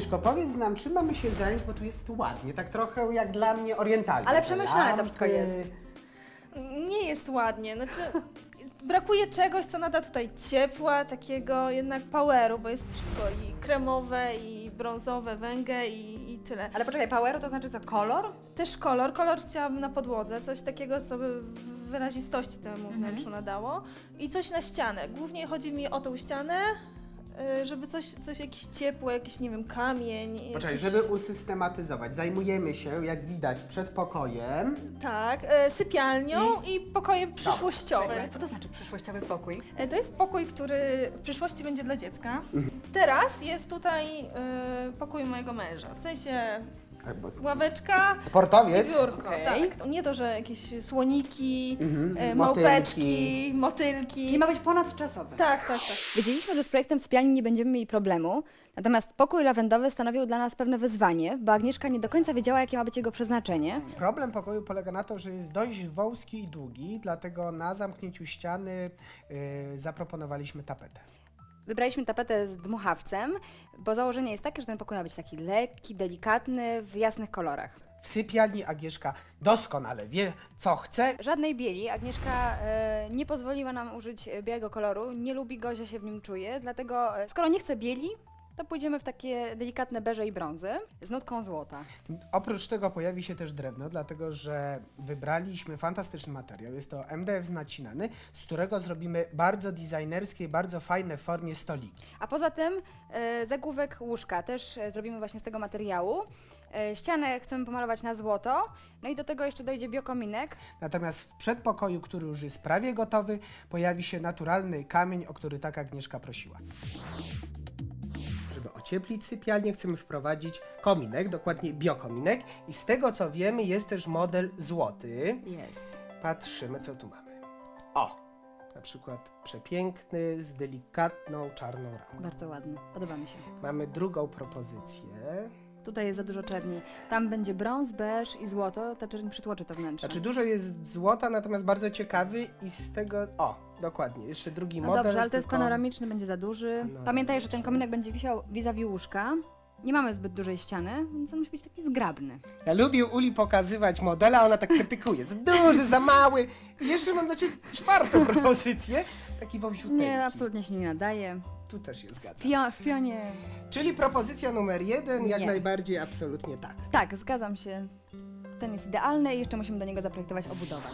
Agnieszko, powiedz nam, czym mamy się zająć, bo tu jest ładnie, tak trochę jak dla mnie orientalnie. Ale przemyślane to wszystko jest. Nie jest ładnie, znaczy brakuje czegoś, co nada tutaj ciepła, takiego jednak poweru, bo jest wszystko i kremowe, i brązowe, węgę i, i tyle. Ale poczekaj, poweru to znaczy co, kolor? Też kolor, kolor chciałabym na podłodze, coś takiego, co by wyrazistości temu wnętrzu nadało i coś na ścianę. Głównie chodzi mi o tą ścianę, żeby coś, coś jakiś ciepły, jakiś, nie wiem, kamień. Poczekaj, jakiś- żeby usystematyzować, zajmujemy się, jak widać, przedpokojem. Tak, y, sypialnią i, pokojem przyszłościowym. Co to znaczy przyszłościowy pokój? E, To jest pokój, który w przyszłości będzie dla dziecka. Mhm. Teraz jest tutaj y, pokój mojego męża. W sensie ławeczka Sportowiec. biurko. Okej. Tak. Nie to, że jakieś słoniki, Motylki. małpeczki, motylki. Czyli ma być ponadczasowy. Tak, tak, tak. Wiedzieliśmy, że z projektem sypialni nie będziemy mieli problemu, natomiast pokój lawendowy stanowił dla nas pewne wyzwanie, bo Agnieszka nie do końca wiedziała, jakie ma być jego przeznaczenie. Problem pokoju polega na to, że jest dość wąski i długi, dlatego na zamknięciu ściany y, zaproponowaliśmy tapetę. Wybraliśmy tapetę z dmuchawcem, bo założenie jest takie, że ten pokój ma być taki lekki, delikatny, w jasnych kolorach. W sypialni Agnieszka doskonale wie, co chce. Żadnej bieli. Agnieszka e, nie pozwoliła nam użyć białego koloru, nie lubi go, że się w nim czuje, dlatego e, skoro nie chce bieli, to pójdziemy w takie delikatne beże i brązy z nutką złota. Oprócz tego pojawi się też drewno, dlatego że wybraliśmy fantastyczny materiał. Jest to MDF znacinany, z którego zrobimy bardzo designerskie, bardzo fajne w formie stoliki. A poza tym e, zagłówek łóżka też e, zrobimy właśnie z tego materiału. E, ścianę chcemy pomalować na złoto, no i do tego jeszcze dojdzie biokominek. Natomiast w przedpokoju, który już jest prawie gotowy, pojawi się naturalny kamień, o który tak Agnieszka prosiła. Ocieplić sypialnię, chcemy wprowadzić kominek, dokładnie biokominek. I z tego co wiemy, jest też model złoty. Jest. Patrzymy, co tu mamy. O! Na przykład przepiękny, z delikatną czarną ramą. Bardzo ładny, podoba mi się. Mamy drugą propozycję. Tutaj jest za dużo czerni. Tam będzie brąz, beż i złoto. Ta czerń przytłoczy to wnętrze. Znaczy dużo jest złota, natomiast bardzo ciekawy i z tego... O, dokładnie, jeszcze drugi no model. dobrze, ale to jest tylko- panoramiczny, będzie za duży. Pamiętaj, że ten kominek będzie wisiał vis-a-vis łóżka. Nie mamy zbyt dużej ściany, więc on musi być taki zgrabny. Ja lubię Uli pokazywać modela, ona tak krytykuje. Za duży, za mały. I jeszcze mam dla Ciebie czwartą propozycję. Taki wąziuteńki. Nie, absolutnie się nie nadaje. Tu też się zgadza. Pio, w pionie... Czyli propozycja numer jeden, jak Nie. najbardziej, absolutnie tak. Tak, zgadzam się. Ten jest idealny i jeszcze musimy do niego zaprojektować obudowę.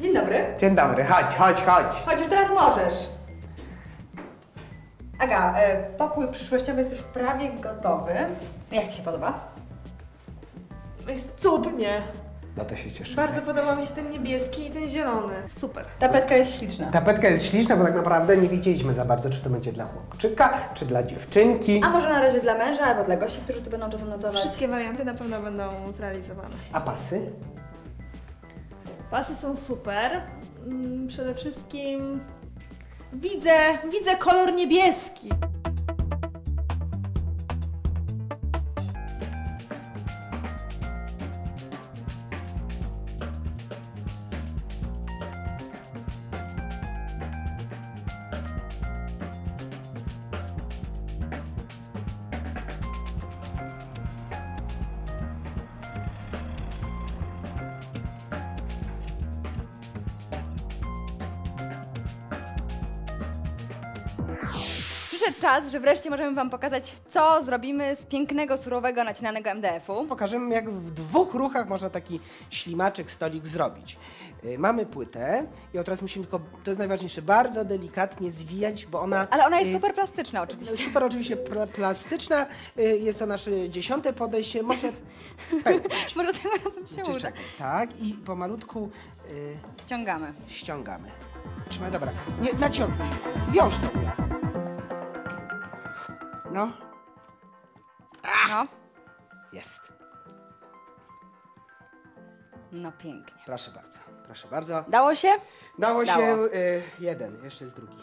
Dzień dobry. Dzień dobry, chodź, chodź, chodź. Chodź, już teraz możesz. Aga, e, pokój przyszłościowy jest już prawie gotowy. Jak Ci się podoba? Jest cudnie. No to się cieszę. Bardzo podoba mi się ten niebieski i ten zielony. Super. Tapetka jest śliczna. Tapetka jest śliczna, bo tak naprawdę nie wiedzieliśmy za bardzo, czy to będzie dla chłopczyka, czy dla dziewczynki. A może na razie dla męża albo dla gości, którzy tu będą czasem nocować? Wszystkie warianty na pewno będą zrealizowane. A pasy? Pasy są super. Mm, Przede wszystkim widzę, widzę kolor niebieski. Przyszedł czas, że wreszcie możemy Wam pokazać, co zrobimy z pięknego, surowego, nacinanego MDF-u. Pokażemy, jak w dwóch ruchach można taki ślimaczek, stolik zrobić. Yy, mamy płytę i od teraz musimy tylko, to jest najważniejsze, bardzo delikatnie zwijać, bo ona... Ale ona jest yy, super plastyczna oczywiście. Super oczywiście pla plastyczna, yy, jest to nasze dziesiąte podejście, może pęknąć. Może tym razem się Czy uda. czekaj, tak, i pomalutku Ściągamy. ściągamy. Trzymaj, dobra, nie, naciągnij, zwiąż to Ula. No, No. jest. No pięknie. Proszę bardzo, proszę bardzo. Dało się? Dało się Dało. y, jeden, jeszcze jest drugi.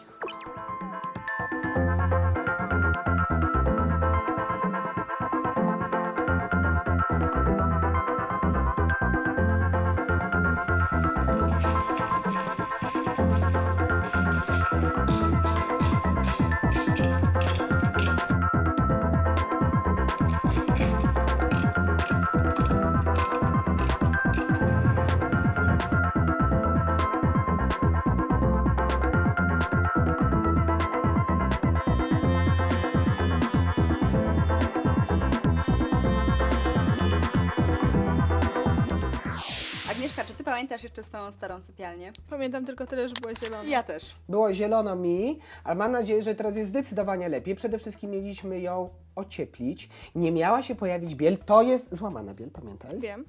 Pamiętasz jeszcze swoją starą sypialnię? Pamiętam tylko tyle, że była zielona. Ja też. Było zielono mi, ale mam nadzieję, że teraz jest zdecydowanie lepiej. Przede wszystkim mieliśmy ją ocieplić. Nie miała się pojawić biel. To jest złamana biel, pamiętaj. Wiem.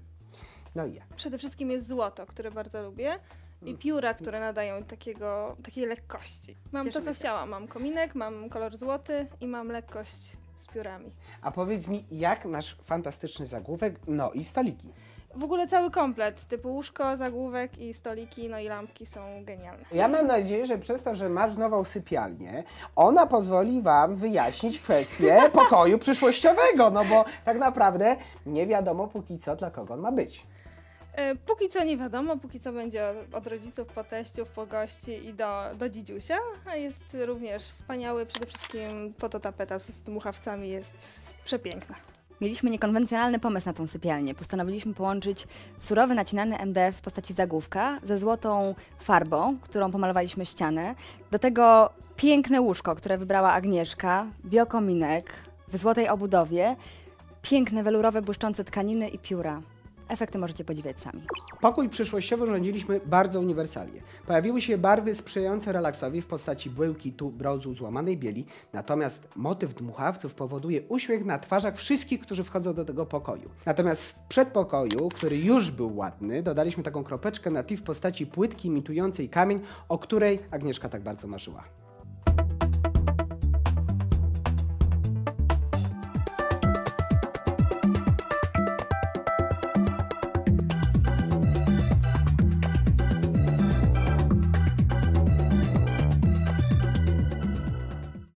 No i jak? Przede wszystkim jest złoto, które bardzo lubię. I pióra, które nadają takiego, takiej lekkości. Mam Cieszymy to, co się. chciałam. Mam kominek, mam kolor złoty i mam lekkość z piórami. A powiedz mi, jak nasz fantastyczny zagłówek, no i stoliki. W ogóle cały komplet, typu łóżko, zagłówek i stoliki, no i lampki są genialne. Ja mam nadzieję, że przez to, że masz nową sypialnię, ona pozwoli Wam wyjaśnić kwestię pokoju przyszłościowego, no bo tak naprawdę nie wiadomo póki co, dla kogo on ma być. E, Póki co nie wiadomo, póki co będzie od- od rodziców, po teściów, po gości i do, do dzidziusia, a jest również wspaniały, przede wszystkim fototapeta z dmuchawcami jest przepiękna. Mieliśmy niekonwencjonalny pomysł na tą sypialnię. Postanowiliśmy połączyć surowy, nacinany MDF w postaci zagłówka ze złotą farbą, którą pomalowaliśmy ścianę. Do tego piękne łóżko, które wybrała Agnieszka, biokominek w złotej obudowie, piękne welurowe błyszczące tkaniny i pióra. Efekty możecie podziwiać sami. Pokój przyszłościowy urządziliśmy bardzo uniwersalnie. Pojawiły się barwy sprzyjające relaksowi w postaci błękitu, brązu, złamanej bieli, natomiast motyw dmuchawców powoduje uśmiech na twarzach wszystkich, którzy wchodzą do tego pokoju. Natomiast w przedpokoju, który już był ładny, dodaliśmy taką kropeczkę na T w postaci płytki imitującej kamień, o której Agnieszka tak bardzo marzyła.